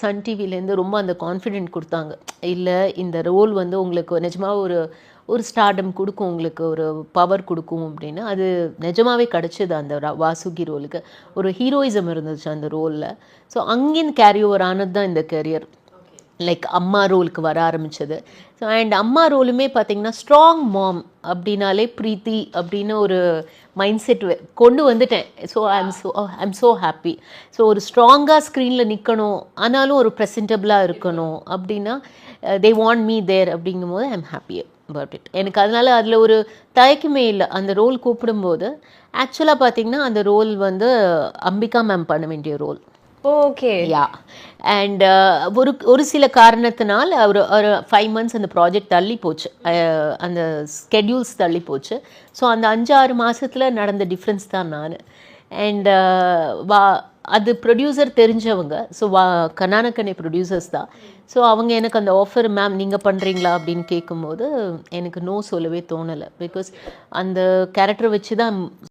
Sun டிவிலேருந்து ரொம்ப அந்த confident கொடுத்தாங்க. இல்லை இந்த ரோல் வந்து உங்களுக்கு நிஜமாக ஒரு ஒரு ஸ்டார்டம் கொடுக்கும் உங்களுக்கு ஒரு பவர் கொடுக்கும் அப்படின்னு. அது நிஜமாகவே கிடச்சிது அந்த வாசுகி ரோலுக்கு ஒரு ஹீரோயிசம் இருந்துச்சு அந்த ரோலில் ஸோ அங்கேருந்து கேரி ஓவர் ஆனது தான் இந்த கெரியர் லைக் அம்மா ரோலுக்கு வர ஆரம்பித்தது ஸோ அண்ட் அம்மா ரோலுமே பார்த்திங்கன்னா ஸ்ட்ராங் மாம் அப்படின்னாலே ப்ரீத்தி அப்படின்னு ஒரு மைண்ட் செட் கொண்டு வந்துட்டேன். So I am so I'm so happy so ஒரு ஸ்ட்ராங்காக ஸ்க்ரீனில் நிற்கணும் ஆனாலும் ஒரு ப்ரெசன்டபுளாக இருக்கணும் அப்படின்னா தே வாண்ட் மீ தேர் அப்படிங்கும்போது எம் ஹாப்பி அபவுட் இட் எனக்கு அதனால் அதில் ஒரு தயக்கமே இல்லை. அந்த ரோல் கூப்பிடும்போது ஆக்சுவலாக பார்த்தீங்கன்னா அந்த ரோல் வந்து அம்பிகா மேம் பண்ண வேண்டிய ரோல் ஓகே யா அண்ட் ஒரு ஒரு சில காரணத்தினால் ஒரு ஒரு ஃபைவ் மந்த்ஸ் அந்த ப்ராஜெக்ட் தள்ளி போச்சு. Uh, அந்த ஸ்கெட்யூல்ஸ் தள்ளி போச்சு. ஸோ அந்த அஞ்சு ஆறு நடந்த டிஃப்ரென்ஸ் தான் நான். அண்ட் uh, வா அது ப்ரொடியூசர் தெரிஞ்சவங்க. ஸோ வா கனானக்கனை ப்ரொடியூசர்ஸ் தான். ஸோ அவங்க எனக்கு அந்த ஆஃபர் மேம் நீங்கள் பண்ணுறீங்களா அப்படின்னு கேட்கும்போது எனக்கு நோ சொல்லவே தோணலை. பிகாஸ் அந்த கேரக்டர் வச்சு தான்